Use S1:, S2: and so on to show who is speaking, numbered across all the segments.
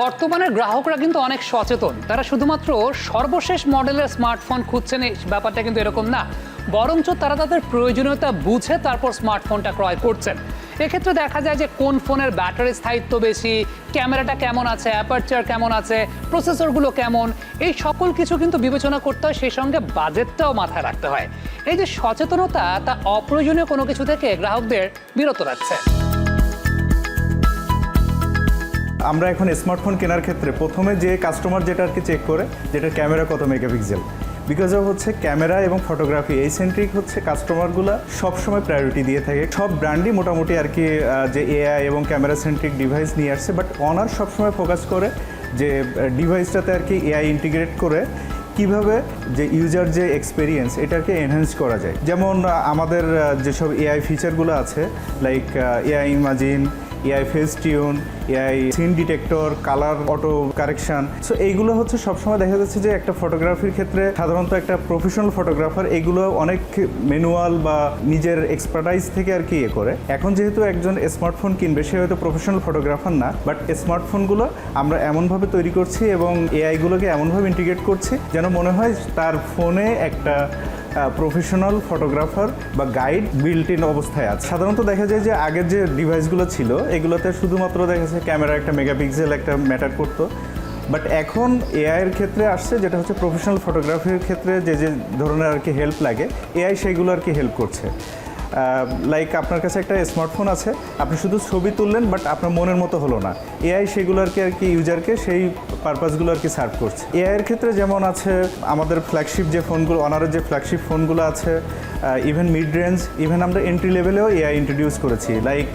S1: বর্তমানে গ্রাহকরা কিন্তু অনেক সচেতন। তারা শুধুমাত্র সর্বশেষ মডেলের স্মার্টফোন খুঁজছেন এই ব্যাপারটা কিন্তু এরকম না। বরঞ্চ তারা তাদের প্রয়োজনীয়তা বুঝে তারপর স্মার্টফোনটা ক্রয় করছেন। এক্ষেত্রে দেখা যায় যে কোন ফোনের ব্যাটারি স্থায়িত্ব বেশি, ক্যামেরাটা কেমন আছে, অ্যাপারচার কেমন আছে, প্রসেসরগুলো কেমন, এই সকল কিছু কিন্তু বিবেচনা করতে হয়, সেই সঙ্গে বাজেটটাও মাথায় রাখতে হয়। এই যে সচেতনতা, তা অপ্রয়োজনীয় কোনো কিছু থেকে গ্রাহকদের বিরত রাখছে।
S2: আমরা এখন স্মার্টফোন কেনার ক্ষেত্রে প্রথমে যে কাস্টমার যেটা আর কি চেক করে, যেটা ক্যামেরা কত মেগাপিক্সেল বিকজ অফ হচ্ছে ক্যামেরা এবং ফটোগ্রাফি এই সেন্ট্রিক হচ্ছে কাস্টমারগুলো সবসময় প্রায়োরিটি দিয়ে থাকে। সব ব্র্যান্ডই মোটামুটি আর কি যে এআই এবং ক্যামেরা সেন্ট্রিক ডিভাইস নিয়ে আসছে বাট অনার সবসময় ফোকাস করে যে ডিভাইসটাতে আর কি এআই ইন্টিগ্রেট করে কীভাবে যে ইউজার যে এক্সপেরিয়েন্স এটাকে এনহ্যান্স করা যায়। যেমন আমাদের যেসব এআই ফিচারগুলো আছে like AI imagine AI face tune, AI scene detector, colour auto correction. So এইগুলো হচ্ছে সবসময় দেখা যাচ্ছে যে একটা ফটোগ্রাফির ক্ষেত্রে সাধারণত একটা প্রফেশনাল ফটোগ্রাফার এগুলো অনেক ম্যানুয়াল বা নিজের এক্সপার্টাইজ থেকে আর কি ইয়ে করে। এখন যেহেতু একজন স্মার্টফোন কিনবে, সে হয়তো প্রফেশনাল ফটোগ্রাফার না বাট স্মার্টফোনগুলো আমরা এমনভাবে তৈরি করছি এবং এআইগুলোকে এমনভাবে ইন্টিগ্রেট করছি যেন মনে হয় তার ফোনে একটা প্রফেশনাল ফটোগ্রাফার বা গাইড বিল্ট ইন অবস্থায় আছে। সাধারণত দেখা যায় যে আগের যে ডিভাইসগুলো ছিল, এগুলোতে শুধুমাত্র দেখা যায় ক্যামেরা একটা মেগাপিক্সেল একটা ম্যাটার করতো। বাট এখন এআইয়ের ক্ষেত্রে আসছে, যেটা হচ্ছে প্রফেশনাল ফটোগ্রাফির ক্ষেত্রে যে যে ধরনের আর কি হেল্প লাগে এআই সেগুলো আর কি হেল্প করছে। লাইক আপনার কাছে একটা স্মার্টফোন আছে, আপনি শুধু ছবি তুললেন বাট আপনার মনের মতো হলো না। এআই সেগুলো আর কি আর কি ইউজারকে সেই পারপাসগুলো আর কি সার্ভ করছে। এআইয়ের ক্ষেত্রে যেমন আছে, আমাদের ফ্ল্যাগশিপ যে ফোনগুলো অনারের যে ফ্ল্যাগশিপ ফোনগুলো আছে ইভেন মিড রেঞ্জ ইভেন আমরা এন্ট্রি লেভেলেও এআই ইন্ট্রোডিউস করেছি। লাইক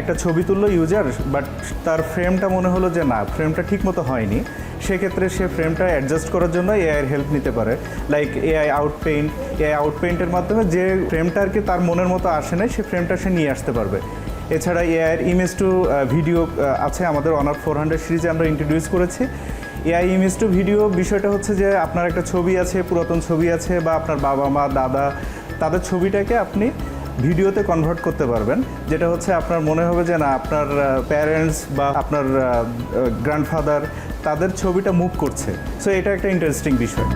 S2: একটা ছবি তুললো ইউজার বাট তার ফ্রেমটা মনে হলো যে না ফ্রেমটা ঠিক মতো হয়নি। সেক্ষেত্রে সে ফ্রেমটা অ্যাডজাস্ট করার জন্য এআইয়ের হেল্প নিতে পারে। Like AI out paint AI out পেইন্টের মাধ্যমে যে ফ্রেমটা আর কি তার মনের মতো আসে নাই, সে ফ্রেমটা সে নিয়ে আসতে পারবে। এছাড়া এআইয়ের ইমেজ টু ভিডিও আছে আমাদের অনার ফোর হান্ড্রেড সিরিজে আমরা ইন্ট্রোডিউস করেছি। এআই ইমেজ টু ভিডিও বিষয়টা হচ্ছে যে আপনার একটা ছবি আছে, পুরাতন ছবি আছে, বা আপনার বাবা মা দাদা, তাদের ছবিটাকে আপনি ভিডিওতে কনভার্ট করতে পারবেন। যেটা হচ্ছে আপনার মনে হবে যে না, আপনার প্যারেন্টস বা আপনার গ্র্যান্ডফাদার তাদের ছবিটা মুভ করছে। সো এটা একটা ইন্টারেস্টিং বিষয়।